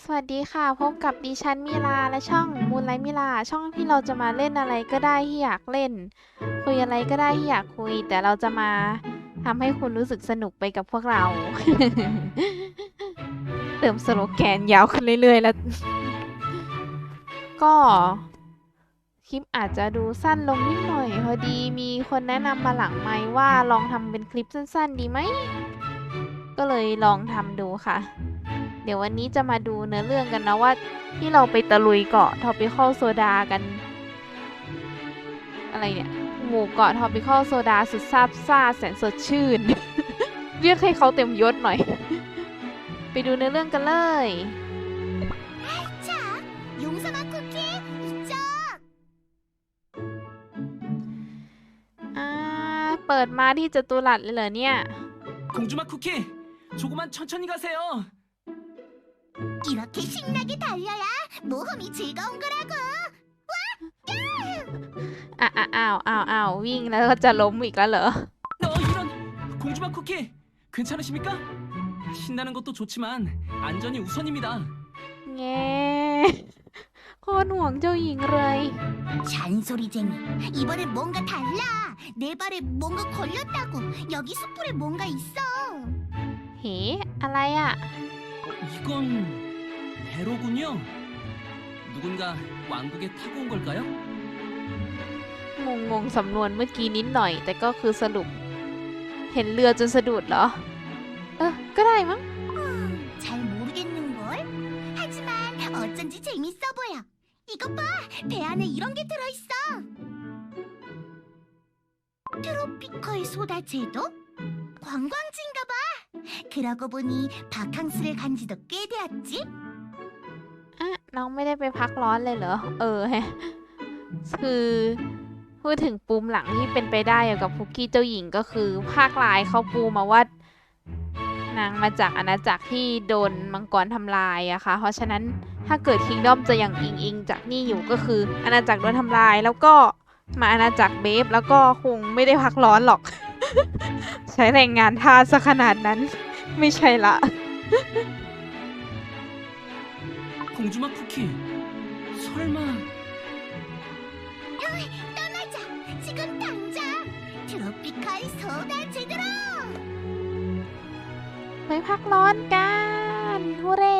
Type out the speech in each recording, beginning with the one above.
สวัสดีค่ะ พบกับดิฉันมิลาและช่องมูนไลมิลา ช่องที่เราจะมาเล่นอะไรก็ได้ที่อยากเล่น คุยอะไรก็ได้ที่อยากคุย แต่เราจะมาทำให้คุณรู้สึกสนุกไปกับพวกเรา เติมสโลแกนยาวขึ้นเรื่อยๆ แล้ว ก็คลิปอาจจะดูสั้นลงนิดหน่อย พอดีมีคนแนะนำมาหลังไมค์ว่าลองทำเป็นคลิปสั้น ๆ ดีไหม ก็เลยลองทำดูค่ะ เดี๋ยววันนี้จะมาดูเนื้อเรื่องกันนะว่า ที่เราไปตะลุยเกาะทอปิคอลโซดากัน อะไรเนี่ย หมู่เกาะทอปิคอลโซดาสุดซาบซ่าแสนสดชื่น เรียกให้เขาเต็มยศหน่อย ไปดูเนื้อเรื่องกันเลย 자, 용서만 쿠키 이쪽. อ่า เปิดมาที่จตุรัสเลยเหรอเนี่ย 공주맛 쿠키 조금만 천천히 가세요 이렇게 신나게 달려야 모험이 즐거운 거라고. อ่ะอ่ะอ้าวอ้าวอ้าววิ่งแล้วก็จะล้มอีกแล้วเหรอ 너 이런 공주맛 쿠키 괜찮으십니까? 신나는 것도 좋지만 안전이 우선입니다 แง โคตรห่วงเจ้าหญิงเลย 잔소리쟁이. 이번엔 뭔가 달라. 내 발에 뭔가 걸렸다고. 여기 수풀에 뭔가 있어. เฮ้อะไรอ่ะ 어, 이건 배로군요 누군가 왕국에 타고 온 걸까요? งงงๆสำนวนเมื่อกี้นิดหน่อย แต่ก็คือสรุป เห็นเรือจนสะดุดเหรอ เออ ก็ได้มั้ง 잘 모르겠는 걸. 하지만 어쩐지 재밌어 보여. 이것 봐. 배 안에 이런 게 들어 있어. 트로피컬 소다 제도? 관광지인가 봐. 그러고 보니 바캉스를 간 지도 꽤 되었지. น้องไม่ได้ไปพักร้อนเลยเหรอ เออฮะคือพูดถึงปูมหลังที่เป็นไปได้เกี่ยวกับพุกกี้เจ้าหญิงก็คือ ภาคลายเขาปูมาว่านางมาจากอาณาจักรที่โดนมังกรทำลายอะค่ะ เพราะฉะนั้นถ้าเกิดคิงดอมจะยังอิงอิงจากนี่อยู่ก็คือ อาณาจักรโดนทำลายแล้วก็มาอาณาจักรเบฟแล้วก็คงไม่ได้พักร้อนหรอก ใช้แรงงานทาสขนาดนั้น ไม่ใช่ละ 공주맛 쿠키 설마 떠나자. 지금 당장. 트로피컬 소다 제대로. ไปพักร้อนกันฮูเร่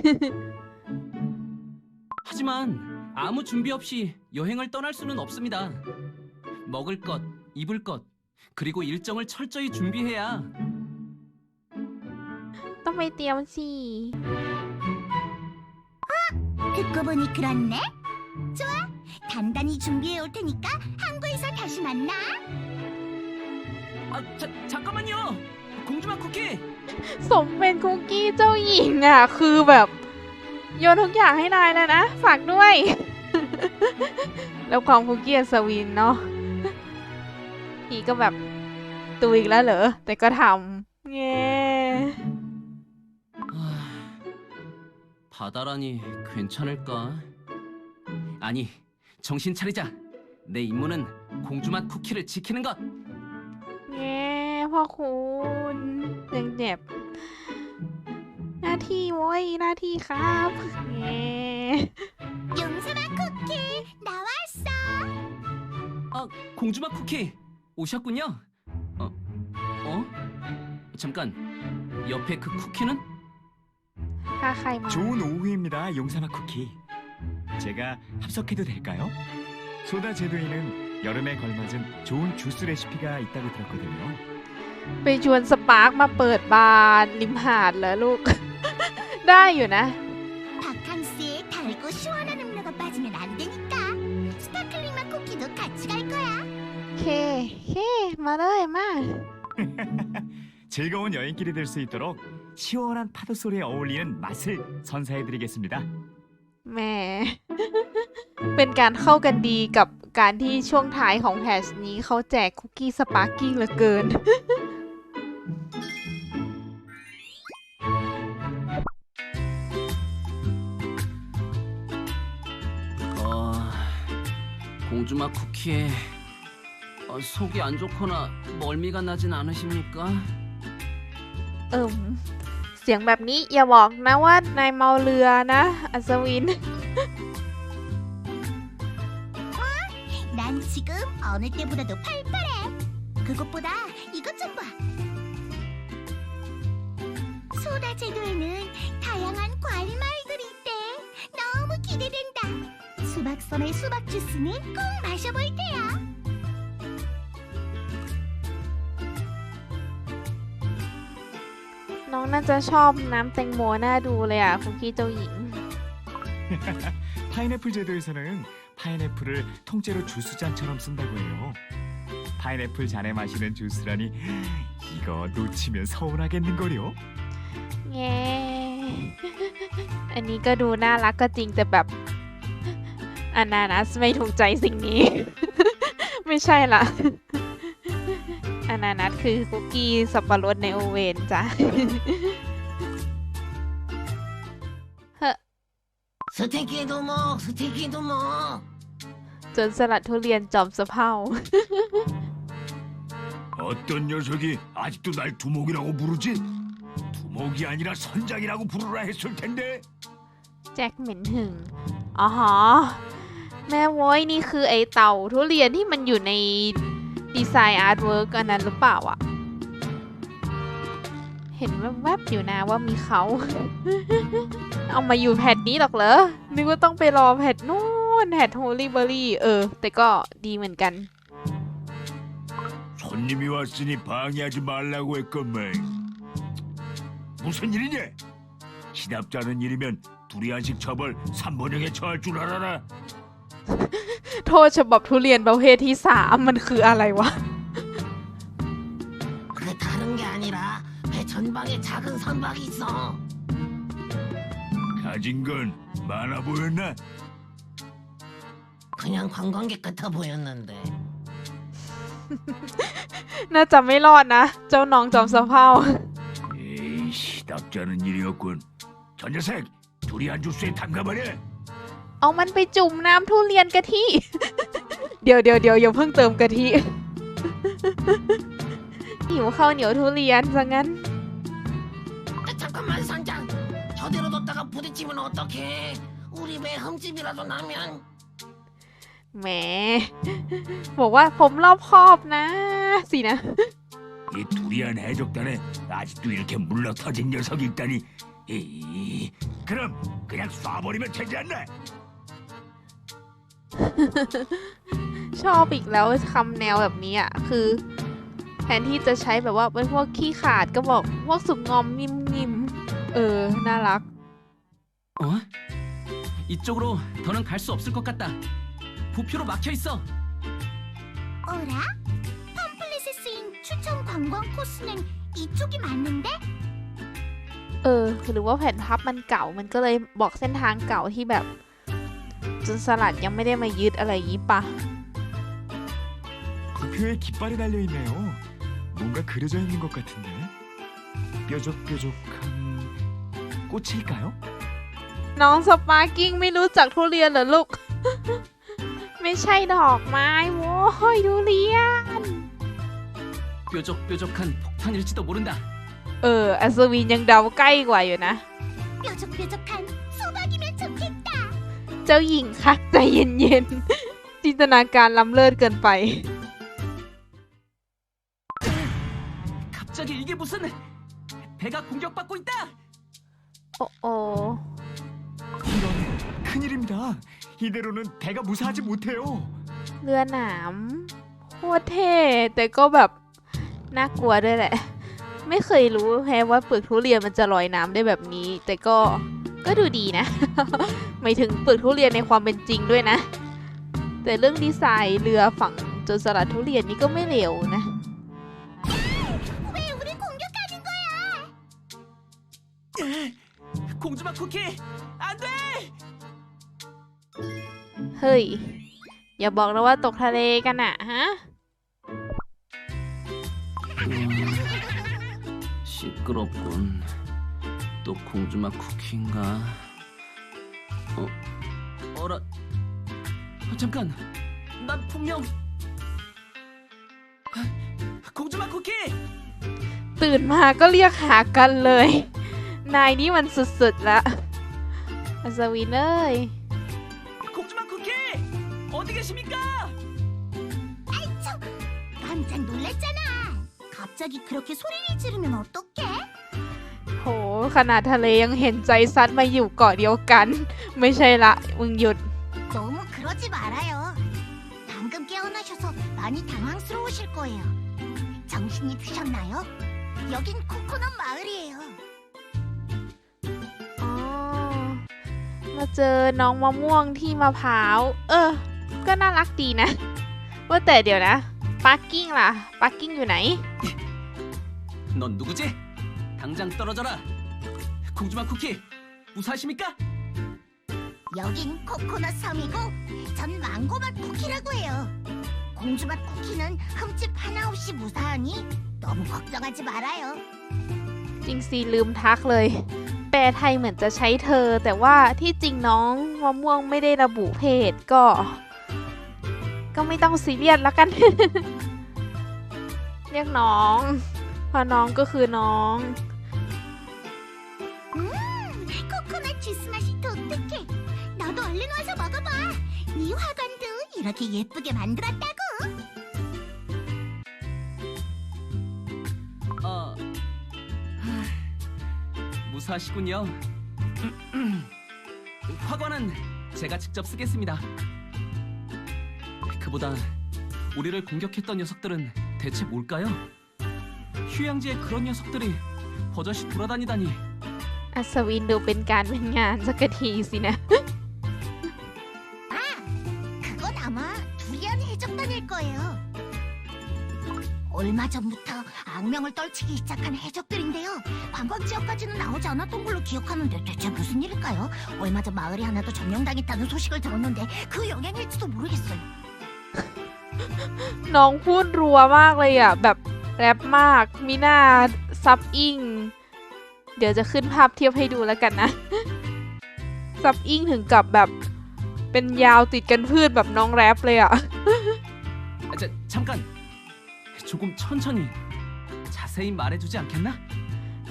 하지만 아무 준비 없이 여행을 떠날 수는 없습니다 먹을 것 입을 것 그리고 일정을 철저히 준비해야 ต้องไปเตรียมสิ 듣고 보니 그렇네. 좋아. 단단히 준비해 올 테니까 항구에서 다시 만나. 아 자, 잠깐만요 공주맛 쿠키 สมเป็นคุกกี้เจ้าหญิงอ่ะ คือแบบโยนทุกอย่างให้นายแล้วนะ ฝากด้วย แล้วความคุกกี้อัศวินเนาะพี่ก็แบบตุยอีกแล้วเหรอ แต่ก็ทำแง่ 바다라니 괜찮을까? 아니, 정신 차리자. 내 임무는 공주맛 쿠키를 지키는 것. แง่พ่อคุณยังเจ็บ หน้าที่โว้ยหน้าที่ครับแง่ 용서만 쿠키 나왔어. 아, 공주맛 쿠키 오셨군요. 어, 어? 잠깐. 옆에 그 쿠키는? ถ้าใครมา 좋은 오후입니다, 용사마 쿠키. 제가 합석해도 될까요? 소다 제도에는 여름에 걸맞은 좋은 주스 레시피가 있다고 들었거든요. ไปชวนสปาร์กมาเปิดบาร์ริมหาดเหรอลูก ได้อยู่นะ 바캉스에 달고 시원한 음료가 빠지면 안 되니까. 스파클링맛 쿠키도 같이 갈 거야. เค เค มาเลยมา 즐거운 여행길이 될 수 있도록 시원한 파도 소리에 어울리는 맛을 선사해드리겠습니다. แหม เป็นการเข้ากันดีกับการที่ช่วงท้ายของแพชนี้เขาแจกคุกกี้สปาร์กิ้งเหลือเกิน 어, 공주맛 쿠키에 어, 속이 안 좋거나 멀미가 나진 않으십니까? เอิม เสียงแบบนี้อย่าบอกนะว่านายเมาเรือนะ อัศวิน 난 지금 어느 때보다도 팔팔해. 그것보다 이것 좀 봐. 소다 제도에는 다양한 과일마을들이 있대. 너무 기대된다. 수박섬의 수박 주스는 꼭 마셔볼 테야. องน่าจะชอบน้ำแตงโมน่าดูเลยอ่ะคุกกี้เจ้าหญิง 파인애플 제도에서는 파인애플을 통째로 주스잔처럼 쓴다고 해요. 파인애플 잔에 마시는 주스라니 이거 놓치면 서운하겠는걸요? แง่ อันนี้ก็ดูน่ารักก็จริงแต่แบบอนานัสไม่ถูกใจสิ่งนี้ ไม่ใช่ละอ นานัสคือคุกกี้สับปะรดในโอเวนจ้ะ 스테이키도 먹, 스테이키도 먹. จนสลัดทุเรียนจอมสะเพร่า 어떤 녀석이 아직도 날 두목이라고 부르지? 두목이 아니라 선장이라고 부르라 했을 텐데. แจ็คเหม็นหึงอ๋อฮะแม่โว้ยนี่คือไอเต่าทุเรียนที่มันอยู่ใน ดีไซน์อาร์ตเวิร์กอันนั้นหรือเปล่าอะเห็นแวบๆอยู่นะว่ามีเขา เอามาอยู่แพทนี้หรอกเหรอ นึกว่าต้องไปรอแพทนู่นแพทโฮลี่เบอรี่เออ แต่ก็ดีเหมือนกัน 손님이 왔으니 방해하지 말라고 했건만. 무슨 일이냐? 시답지 않은 일이면 두리안식 처벌 3번형에 처할 줄 알아라. โทษฉบับทุเรียนประเภทที่สามมันคืออะไรวะ 그 다른 게 아니라 배 전방에 작은 선박이 있어. 가진 건 많아 보였나? 그냥 관광객 같아 보였는데. น่าจะไม่รอดนะ เจ้าน้องจอมสะเพร่า 에이, 시답지 않은 일이었군. 저 녀석, 두리안 주스에 담가버려. เอามันไปจุ่มน้ำทุเรียนกะทิ เดี๋ยวเดี๋ยวเดี๋ยวอย่าเพิ่งเติมกะทิ หิวข้าวเหนียวทุเรียนซะงั้น 아, 잠깐만 선장. 저대로 뒀다가 부딪히면 어떡해? 우리 배 흠집이라도 나면 แหม บอกว่าผมรอบคอบนะ สินะ 이 두리안 해적단에 아직도 이렇게 물러 터진 녀석이 있다니. 에이, 그럼 그냥 쏴버리면 되지 않나? ชอบอีกแล้วคำแนวแบบนี้อ่ะ คือ แทนที่จะใช้แบบว่าเป็นพวกขี้ขาดก็บอกพวกสุกงอมนิ่มๆ เออ น่ารัก 어? 이쪽으로 더는 갈 수 없을 것 같다. 부표로 막혀 있어. 어라? 팜플렛에 쓰인 추천 관광 코스는 이쪽이 맞는데? เออ หรือว่าแผ่นพับมันเก่า มันก็เลยบอกเส้นทางเก่าที่แบบจ นสลัดยังไม่ได้มายึดอะไรอย่างนี้ปะ 부표에 깃발이 달려 있네요. 뭔가 그려져 있는 것 같은데. 뾰족뾰족한 꽃일까요? น้องสปาร์กิ้งไม่รู้จักทุเรียนเหรอลูก ไม่ใช่ดอกไม้โว้ยทุเรียน 뾰족뾰족한 폭탄일지도 모른다. เออ อัศวินยังเดาใกล้กว่าอยู่นะ 뾰족뾰족한 수박이면 좋겠다. เ จ้าหญิงคะใจเย็นๆ จินตนาการล้ำเลิศเกินไป 갑자기 이게 무슨 배가 공격받고 있다. โอ้โอ 이런 큰일입니다. 이대로는 배가 무사하지 못해요. เรือหนามโคตรเท่ แต่ก็แบบน่ากลัวด้วยแหละ ไม่เคยรู้แฮะว่าเปลือกทุเรียนมันจะลอยน้ำได้แบบนี้ แต่ก็ ก็ดูดีนะ หมายถึงเปลือกทุเรียนในความเป็นจริงด้วยนะ แต่เรื่องดีไซน์เรือฝั่งจนสลัดทุเรียนนี่ก็ไม่เหลวนะ 왜 우리 공격하는 거야? 공주맛 쿠키 안 돼. เฮ้ย อย่าบอกนะว่าตกทะเลกันอะฮะ 시끄럽군. 또 공주맛 쿠키인가? 어, 어라. 어, 잠깐. 난 분명 공주맛 쿠키. ตื่นมาก็เรียกหากันเลย นายนี่มันสุดๆละอัศวินเอ้ย 공주마 쿠키 어디 계십니까? 저 깜짝 놀랐잖아. 갑자기 그렇게 소리를 지르면 어떡해? โห ขนาดทะเลยังเห็นใจซัดมาอยู่เกาะเดียวกัน ไม่ใช่ละ มึงหยุด 너무 그러지 말아요. 방금 깨어나셔서 많이 당황스러우실 거예요. 정신이 드셨나요? 여긴 코코넛 마을이에요. อ๋อ มาเจอน้องมะม่วงที่มะพร้าว เออ ก็น่ารักดีนะ ว่าแต่เดี๋ยวนะปาร์กิ้งล่ะปาร์กิ้งอยู่ไหน 넌 누구지? 당장 떨어져라. 공주마 쿠키 무사하십니까? 여긴 코코넛 섬이고 전 망고맛 쿠키라고 해요. 공주맛 쿠키는 흠집 하나 없이 무사하니 너무 걱정하지 말아요. จริงสิลืมทักเลย แปลไทยเหมือนจะใช้เธอ แต่ว่าที่จริงน้องมะม่วงไม่ได้ระบุเพศก็ ก็ไม่ต้องซีเรียสแล้วกัน เรียกน้องเพราะน้องก็คือน้อง 음, 코코넛 주스 맛이 독특해. 나도 얼른 와서 먹어봐. 네 화관도 이렇게 예쁘게 만들었다고. 어 하, 무사하시군요. 화관은 제가 직접 쓰겠습니다. 그보다 우리를 공격했던 녀석들은 대체 뭘까요? 휴양지에 그런 녀석들이 버젓이 돌아다니다니 อัศวินดูเป็นการเป็นงานสักทีสินะ 아, 그건 아마 두리안 해적단일 거예요. 얼마 전부터 악명을 떨치기 시작한 해적들인데요. 관광 지역까지는 나오지 않았던 걸로 기억하는데 대체 무슨 일일까요? 얼마 전 마을이 하나도 점령당했다는 소식을 들었는데 그 영향일지도 모르겠어요. น้องพูดรัวมากเลยอ่ะ แบบแรปมาก มีหน้าซับอิง เดี๋ยวจะขึ้นภาพเทียบให้ดูแล้วกันนะ ซับอิงถึงกับแบบเป็นยาวติดกันพืชแบบน้องแรปเลยอ่ะ 아, 자, 잠깐 조금 천천히 자세히 말해주지 않겠나?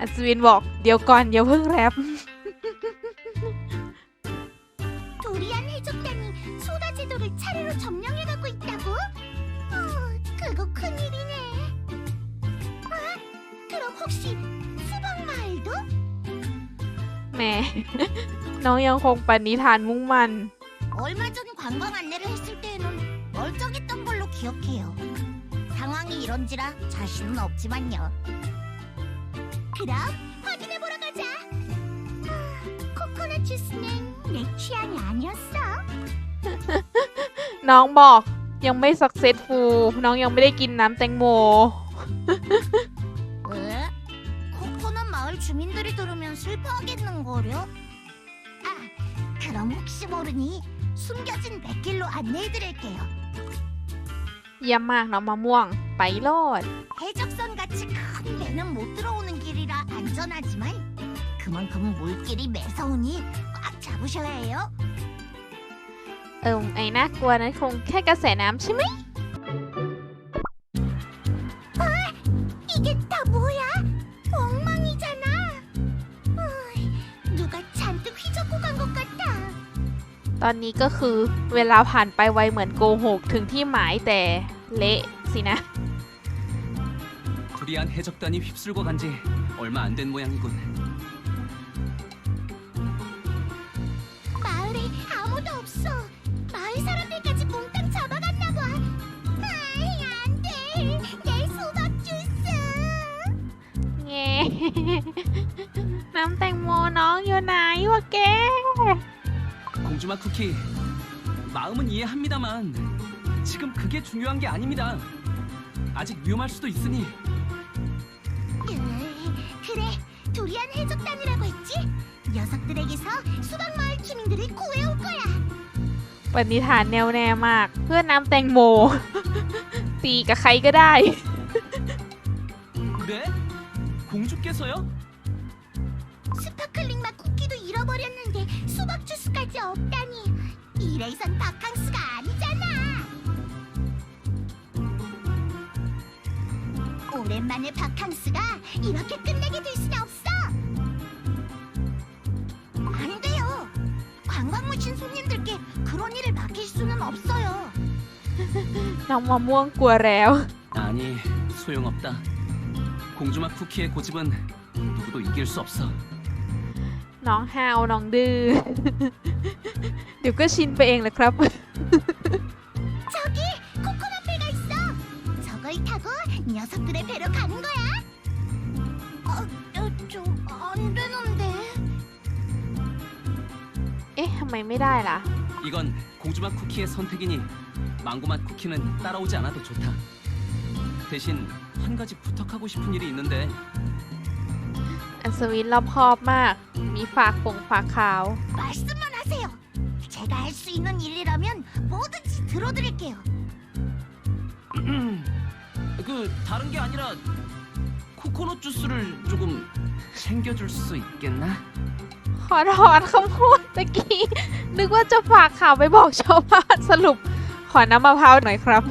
อัศวินบอกเดี๋ยวก่อนอย่าเพิ่งแรป แหม น้องยังคงปณิธานมุ่งมั่น 얼마 전 관광 안내를 했을 때에는 멀쩡했던 걸로 기억해요. 상황이 이런지라 자신은 없지만요. 그럼 확인해 보러 가자. 아, 코코넛 주스는 내 취향이 아니었어. น้องบอกยังไม่สักเซ s ฟูน้องยังไม่ได้กินน้ำแตงโม 왜? 코코넛 마을 주민들이 들으면 슬퍼하겠는 거려? 아, 그럼 혹시 모르니 숨겨진 백길로 안내해 드릴게요. เยี่ยมมากน้องมะม่วง ไปโลด 해적선 같이 큰 배는 못 들어오는 길이라 안전하지만 그만큼 물길이 매서우니 꽉 잡으셔야 해요. เอิมไอ้น่ากลัวนั้นคงแค่กระแสน้ำใช่ไหม ตอนนี้ก็คือเวลาผ่านไปไวเหมือนโกหกถึงที่หมายแต่เละสินะ 두리안 해적단이 휩쓸고 간 지 얼마 안 된 모양이군. 마을에 아무도 없어. 마을 사람들까지 몽땅 잡아갔나 봐. 아이, 안 돼. 내 수박 주스. เง น้ำแตงโมน้องอยู่ไหนวะแก 공주마 쿠키 마음은 이해합니다만 지금 그게 중요한 게 아닙니다. 아직 위험할 수도 있으니 으이, 그래, 두리안 해적단이라고 했지? 녀석들에게서 수박 마을 주민들을 구해올 거야. ปณิธานแนวแน่มาก เพื่อน้ำแตงโม ตีกับใครก็ได้ 네? 공주께서요? 수박 주스까지 없다니. 이래선 바캉스가 아니잖아. 오랜만에 바캉스가 이렇게 끝내게 될 수는 없어. 안 돼요. 관광 무신 손님들께 그런 일을 맡길 수는 없어요. น้องมะม่วงกลัวแล้ว 아니 소용없다. 공주맛 쿠키의 고집은 누구도 이길 수 없어. น้องห้าวน้องดื้อ เดี๋ยวก็ชินไปเองแหละครับ 저기 코코넛 배가 있어. 저걸 타고 녀석들의 배로 가는 거야. 어, 어, 좀안 되는데. เอ๊ะทำไมไม่ได้ล่ะ 이건 공주맛 쿠키의 선택이니 망고맛 쿠키는 따라오지 않아도 좋다. 대신 한 가지 부탁하고 싶은 일이 있는데 อัศวินรอบคอบมาก มีฝากปงฝากขาว 말씀만 하세요. 제가 할 수 있는 일이라면 뭐든지 들어드릴게요. 그 다른 게 아니라 코코넛 주스를 조금 챙겨줄 수 있겠나? ขอถอนคำพูดตะกี้ นึกว่าจะฝากข่าวไปบอกชาวบ้านสรุป ขอน้ำมะพร้าวหน่อยครับ